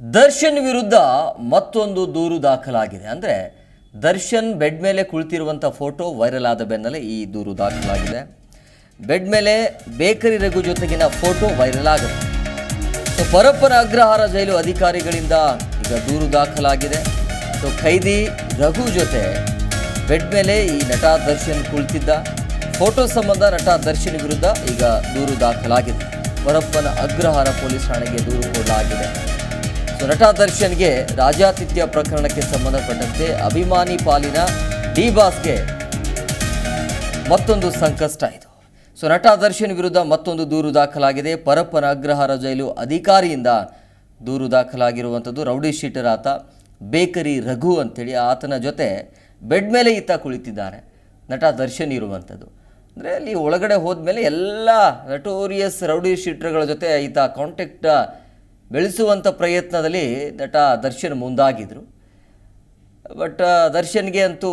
ದರ್ಶನ್ ವಿರುದ್ಧ ಮತ್ತೊಂದು ದೂರು ದಾಖಲಾಗಿದೆ. ಅಂದರೆ ದರ್ಶನ್ ಬೆಡ್ ಮೇಲೆ ಕುಳಿತಿರುವಂಥ ಫೋಟೋ ವೈರಲ್ ಆದ ಬೆನ್ನಲ್ಲೇ ಈ ದೂರು ದಾಖಲಾಗಿದೆ. ಬೆಡ್ ಮೇಲೆ ಬೇಕರಿ ರಘು ಜೊತೆಗಿನ ಫೋಟೋ ವೈರಲ್ ಆಗುತ್ತೆ. ಸೊ ಪರಪ್ಪನ ಅಗ್ರಹಾರ ಜೈಲು ಅಧಿಕಾರಿಗಳಿಂದ ಈಗ ದೂರು ದಾಖಲಾಗಿದೆ. ಸೊ ಖೈದಿ ರಘು ಜೊತೆ ಬೆಡ್ ಮೇಲೆ ಈ ನಟ ದರ್ಶನ್ ಕುಳಿತಿದ್ದ. ಫೋಟೋ ಸಂಬಂಧ ನಟ ದರ್ಶನ್ ವಿರುದ್ಧ ಈಗ ದೂರು ದಾಖಲಾಗಿದೆ. ಪರಪ್ಪನ ಅಗ್ರಹಾರ ಪೊಲೀಸ್ ಠಾಣೆಗೆ ದೂರು ಕೊಡಲಾಗಿದೆ. ನಟ ದರ್ಶನ್ಗೆ ರಾಜಾತಿಥ್ಯ ಪ್ರಕರಣಕ್ಕೆ ಸಂಬಂಧಪಟ್ಟಂತೆ ಅಭಿಮಾನಿ ಪಾಲಿನ ಡಿ ಬಾಸ್ಗೆ ಮತ್ತೊಂದು ಸಂಕಷ್ಟ ಇದು ಸೊ, ನಟ ದರ್ಶನ್ ವಿರುದ್ಧ ಮತ್ತೊಂದು ದೂರು ದಾಖಲಾಗಿದೆ. ಪರಪ್ಪನ ಅಗ್ರಹಾರ ಜೈಲು ಅಧಿಕಾರಿಯಿಂದ ದೂರು ದಾಖಲಾಗಿರುವಂಥದ್ದು ರೌಡಿ ಶೀಟರ್ ಆತ ಬೇಕರಿ ರಘು ಅಂತೇಳಿ. ಆತನ ಜೊತೆ ಬೆಡ್ ಮೇಲೆ ಈತ ಕುಳಿತಿದ್ದಾನೆ ನಟ ದರ್ಶನ್ ಇರುವಂಥದ್ದು. ಅಂದರೆ ಅಲ್ಲಿ ಒಳಗಡೆ ಹೋದ್ಮೇಲೆ ಎಲ್ಲ ನಟೋರಿಯಸ್ ರೌಡಿ ಶೀಟರ್ಗಳ ಜೊತೆ ಈತ ಕಾಂಟ್ಯಾಕ್ಟ್ ಬೆಳೆಸುವಂಥ ಪ್ರಯತ್ನದಲ್ಲಿ ನಟ ದರ್ಶನ್ ಮುಂದಾಗಿದ್ದರು ಬಟ್ ದರ್ಶನ್ಗೆ ಅಂತೂ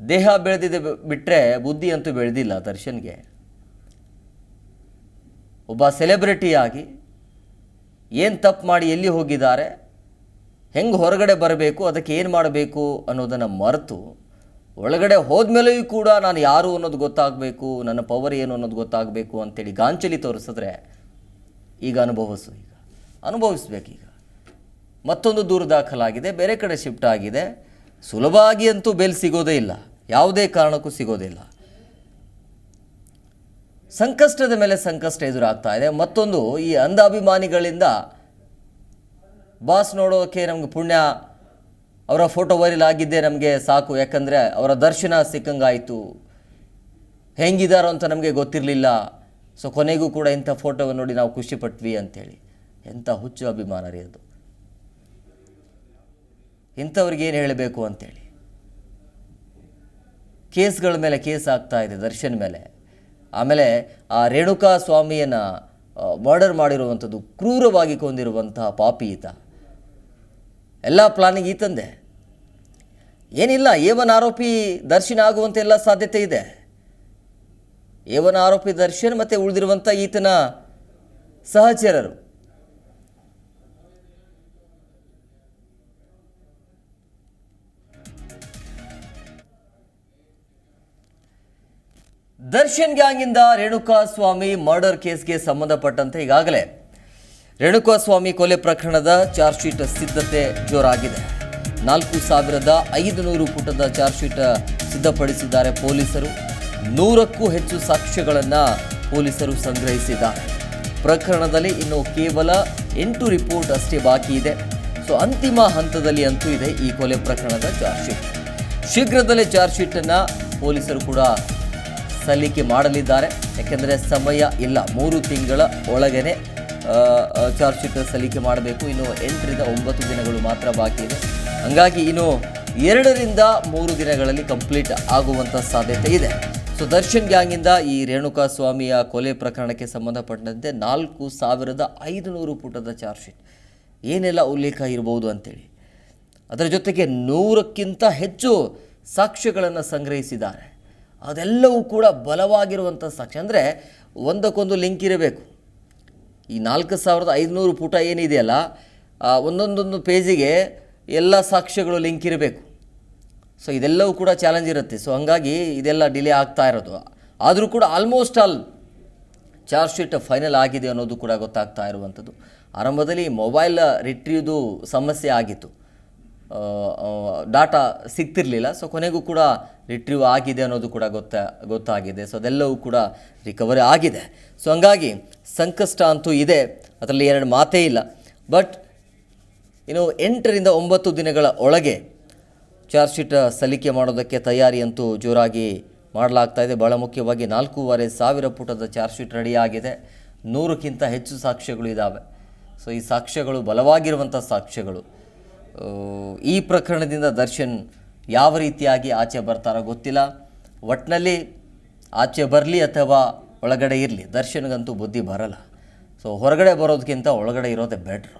ದೇಹ ಬೆಳೆದಿದೆ ಬಿಟ್ಟರೆ ಬುದ್ಧಿ ಅಂತೂ ಬೆಳೆದಿಲ್ಲ ದರ್ಶನ್ಗೆ. ಒಬ್ಬ ಸೆಲೆಬ್ರಿಟಿಯಾಗಿ ಏನು ತಪ್ಪು ಮಾಡಿ ಎಲ್ಲಿ ಹೋಗಿದ್ದಾರೆ, ಹೆಂಗೆ ಹೊರಗಡೆ ಬರಬೇಕು, ಅದಕ್ಕೆ ಏನು ಮಾಡಬೇಕು ಅನ್ನೋದನ್ನು ಮರೆತು ಒಳಗಡೆ ಹೋದ್ಮೇಲೆಯೂ ಕೂಡ ನಾನು ಯಾರು ಅನ್ನೋದು ಗೊತ್ತಾಗಬೇಕು, ನನ್ನ ಪವರ್ ಏನು ಅನ್ನೋದು ಗೊತ್ತಾಗಬೇಕು ಅಂತೇಳಿ ಗಾಂಚಲಿ ತೋರಿಸಿದ್ರೆ ಈಗ ಅನುಭವಿಸು ಈಗ. ಅನುಭವಿಸ್ಬೇಕೀಗ. ಮತ್ತೊಂದು ದೂರು ದಾಖಲಾಗಿದೆ, ಬೇರೆ ಕಡೆ ಶಿಫ್ಟ್ ಆಗಿದೆ. ಸುಲಭವಾಗಿ ಅಂತೂ ಬೆಲ್ ಸಿಗೋದೇ ಇಲ್ಲ. ಯಾವುದೇ ಕಾರಣಕ್ಕೂ ಸಿಗೋದಿಲ್ಲ ಸಂಕಷ್ಟದ ಮೇಲೆ ಸಂಕಷ್ಟ ಎದುರಾಗ್ತಾ ಇದೆ. ಮತ್ತೊಂದು, ಈ ಅಂಧಾಭಿಮಾನಿಗಳಿಂದ ಬಾಸ್ ನೋಡೋಕೆ ನಮಗೆ ಪುಣ್ಯ. ಅವರ ಫೋಟೋ ವೈರಲ್ ಆಗಿದ್ದೇ ನಮಗೆ ಸಾಕು. ಯಾಕಂದರೆ ಅವರ ದರ್ಶನ ಸಿಕ್ಕಂಗಾಯಿತು. ಹೆಂಗಿದಾರೋ ಅಂತ ನಮಗೆ ಗೊತ್ತಿರಲಿಲ್ಲ. ಸೊ ಕೊನೆಗೂ ಕೂಡ ಇಂಥ ಫೋಟೋವನ್ನು ನೋಡಿ ನಾವು ಖುಷಿ ಪಟ್ವಿ ಅಂಥೇಳಿ. ಎಂಥ ಹುಚ್ಚು ಅಭಿಮಾನ ರೀ ಅದು. ಇಂಥವ್ರಿಗೆ ಏನು ಹೇಳಬೇಕು ಅಂಥೇಳಿ. ಕೇಸ್ಗಳ ಮೇಲೆ ಕೇಸ್ ಆಗ್ತಾ ಇದೆ ದರ್ಶನ್ ಮೇಲೆ. ಆಮೇಲೆ ಆ ರೇಣುಕಾ ಸ್ವಾಮಿಯನ್ನು ಮರ್ಡರ್ ಮಾಡಿರುವಂಥದ್ದು ಕ್ರೂರವಾಗಿ ಕೊಂದಿರುವಂತಹ ಪಾಪಿ ಈತ. ಎಲ್ಲ ಪ್ಲಾನಿಂಗ್ ಈತಂದೆ. ಏನಿಲ್ಲ, ಏವನ್ ಆರೋಪಿ ದರ್ಶನ ಆಗುವಂತೆಲ್ಲ ಸಾಧ್ಯತೆ ಇದೆ. ಏವನ್ ಆರೋಪಿ ದರ್ಶನ್ ಮತ್ತು ಉಳಿದಿರುವಂಥ ಈತನ ಸಹಚರರು. ದರ್ಶನ್ ಗ್ಯಾಂಗಿಂದ ರೇಣುಕಾ ಸ್ವಾಮಿ ಮರ್ಡರ್ ಕೇಸ್ಗೆ ಸಂಬಂಧಪಟ್ಟಂತೆ ಈಗಾಗಲೇ ರೇಣುಕಾ ಸ್ವಾಮಿ ಕೊಲೆ ಪ್ರಕರಣದ ಚಾರ್ಜ್ ಶೀಟ್ ಸಿದ್ಧತೆ ಜೋರಾಗಿದೆ. ನಾಲ್ಕು ಸಾವಿರದ ಐದು ನೂರು ಪುಟದ ಚಾರ್ಜ್ ಶೀಟ್ ಸಿದ್ಧಪಡಿಸಿದ್ದಾರೆ ಪೊಲೀಸರು. ನೂರಕ್ಕೂ ಹೆಚ್ಚು ಸಾಕ್ಷ್ಯಗಳನ್ನು ಪೊಲೀಸರು ಸಂಗ್ರಹಿಸಿದ್ದಾರೆ ಪ್ರಕರಣದಲ್ಲಿ ಇನ್ನು ಕೇವಲ ಎಂಟು ರಿಪೋರ್ಟ್ ಅಷ್ಟೇ ಬಾಕಿ ಇದೆ. ಸೊ, ಅಂತಿಮ ಹಂತದಲ್ಲಿ ಅಂತೂ ಇದೆ ಈ ಕೊಲೆ ಪ್ರಕರಣದ ಚಾರ್ಜ್ ಶೀಟ್. ಶೀಘ್ರದಲ್ಲೇ ಚಾರ್ಜ್ ಶೀಟನ್ನು ಪೊಲೀಸರು ಕೂಡ ಸಲ್ಲಿಕೆ ಮಾಡಲಿದ್ದಾರೆ. ಯಾಕೆಂದರೆ ಸಮಯ ಇಲ್ಲ, ಮೂರು ತಿಂಗಳ ಒಳಗನೆ ಚಾರ್ಜ್ ಶೀಟ್ ಸಲ್ಲಿಕೆ ಮಾಡಬೇಕು. ಇನ್ನು ಎಂಟರಿಂದ ಒಂಬತ್ತು ದಿನಗಳು ಮಾತ್ರ ಬಾಕಿ ಇದೆ. ಹಂಗಾಗಿ ಇನ್ನು ಎರಡರಿಂದ ಮೂರು ದಿನಗಳಲ್ಲಿ ಕಂಪ್ಲೀಟ್ ಆಗುವಂಥ ಸಾಧ್ಯತೆ ಇದೆ. ಸೊ ದರ್ಶನ್ ಗ್ಯಾಂಗಿಂದ ಈ ರೇಣುಕಾ ಸ್ವಾಮಿಯ ಕೊಲೆ ಪ್ರಕರಣಕ್ಕೆ ಸಂಬಂಧಪಟ್ಟಂತೆ ನಾಲ್ಕು ಸಾವಿರದ ಐದುನೂರು ಪುಟದ ಚಾರ್ಜ್ ಶೀಟ್. ಏನೆಲ್ಲ ಉಲ್ಲೇಖ ಇರಬಹುದು ಅಂತೇಳಿ. ಅದರ ಜೊತೆಗೆ ನೂರಕ್ಕಿಂತ ಹೆಚ್ಚು ಸಾಕ್ಷ್ಯಗಳನ್ನು ಸಂಗ್ರಹಿಸಿದ್ದಾರೆ. ಅದೆಲ್ಲವೂ ಕೂಡ ಬಲವಾಗಿರುವಂಥ ಸಾಕ್ಷ್ಯ. ಅಂದರೆ ಒಂದಕ್ಕೊಂದು ಲಿಂಕ್ ಇರಬೇಕು. ಈ ನಾಲ್ಕು ಸಾವಿರದ ಐದುನೂರು ಪುಟ ಏನಿದೆಯಲ್ಲ ಒಂದೊಂದೊಂದು ಪೇಜಿಗೆ ಎಲ್ಲ ಸಾಕ್ಷ್ಯಗಳು ಲಿಂಕ್ ಇರಬೇಕು. ಸೊ ಇದೆಲ್ಲವೂ ಕೂಡ ಚಾಲೆಂಜ್ ಇರುತ್ತೆ. ಸೊ ಹಂಗಾಗಿ ಇದೆಲ್ಲ ಡಿಲೇ ಆಗ್ತಾ ಇರೋದು. ಆದರೂ ಕೂಡ almost all charge sheet final ಆಗಿದೆ ಅನ್ನೋದು ಕೂಡ ಗೊತ್ತಾಗ್ತಾ ಇರುವಂಥದ್ದು. ಆರಂಭದಲ್ಲಿ ಮೊಬೈಲ್ ರಿಟ್ರೀವ್ದು ಸಮಸ್ಯೆ ಆಗಿತ್ತು. ಡಾಟಾ ಸಿಗ್ತಿರ್ಲಿಲ್ಲ. ಸೊ ಕೊನೆಗೂ ಕೂಡ ರಿಟ್ರೀವ್ ಆಗಿದೆ ಅನ್ನೋದು ಕೂಡ ಗೊತ್ತಾ, ಗೊತ್ತಾಗಿದೆ. ಸೊ ಅದೆಲ್ಲವೂ ಕೂಡ ರಿಕವರಿ ಆಗಿದೆ. ಸೊ ಹಂಗಾಗಿ ಸಂಕಷ್ಟ ಅಂತೂ ಇದೆ. ಅದರಲ್ಲಿ ಎರಡು ಮಾತೇ ಇಲ್ಲ. ಬಟ್ ಇನ್ನು ಎಂಟರಿಂದ ಒಂಬತ್ತು ದಿನಗಳ ಒಳಗೆ ಚಾರ್ಜ್ ಶೀಟ್ ಸಲ್ಲಿಕೆ ಮಾಡೋದಕ್ಕೆ ತಯಾರಿ ಅಂತೂ ಜೋರಾಗಿ ಮಾಡಲಾಗ್ತಾ ಇದೆ. ಬಹಳ ಮುಖ್ಯವಾಗಿ ನಾಲ್ಕೂವರೆ ಸಾವಿರ ಪುಟದ ಚಾರ್ಜ್ ಶೀಟ್ ರೆಡಿಯಾಗಿದೆ ನೂರಕ್ಕಿಂತ ಹೆಚ್ಚು ಸಾಕ್ಷ್ಯಗಳು ಇದ್ದಾವೆ ಸೊ ಈ ಸಾಕ್ಷ್ಯಗಳು ಬಲವಾಗಿರುವಂಥ ಸಾಕ್ಷ್ಯಗಳು. ಈ ಪ್ರಕರಣದಿಂದ ದರ್ಶನ್ ಯಾವ ರೀತಿಯಾಗಿ ಆಚೆ ಬರ್ತಾರೋ ಗೊತ್ತಿಲ್ಲ. ಒಟ್ಟಿನಲ್ಲಿ ಆಚೆ ಬರಲಿ ಅಥವಾ ಒಳಗಡೆ ಇರಲಿ, ದರ್ಶನ್ಗಂತೂ ಬುದ್ಧಿ ಬರಲ್ಲ. ಸೊ ಹೊರಗಡೆ ಬರೋದಕ್ಕಿಂತ ಒಳಗಡೆ ಇರೋದೇ ಬೆಟ್ರು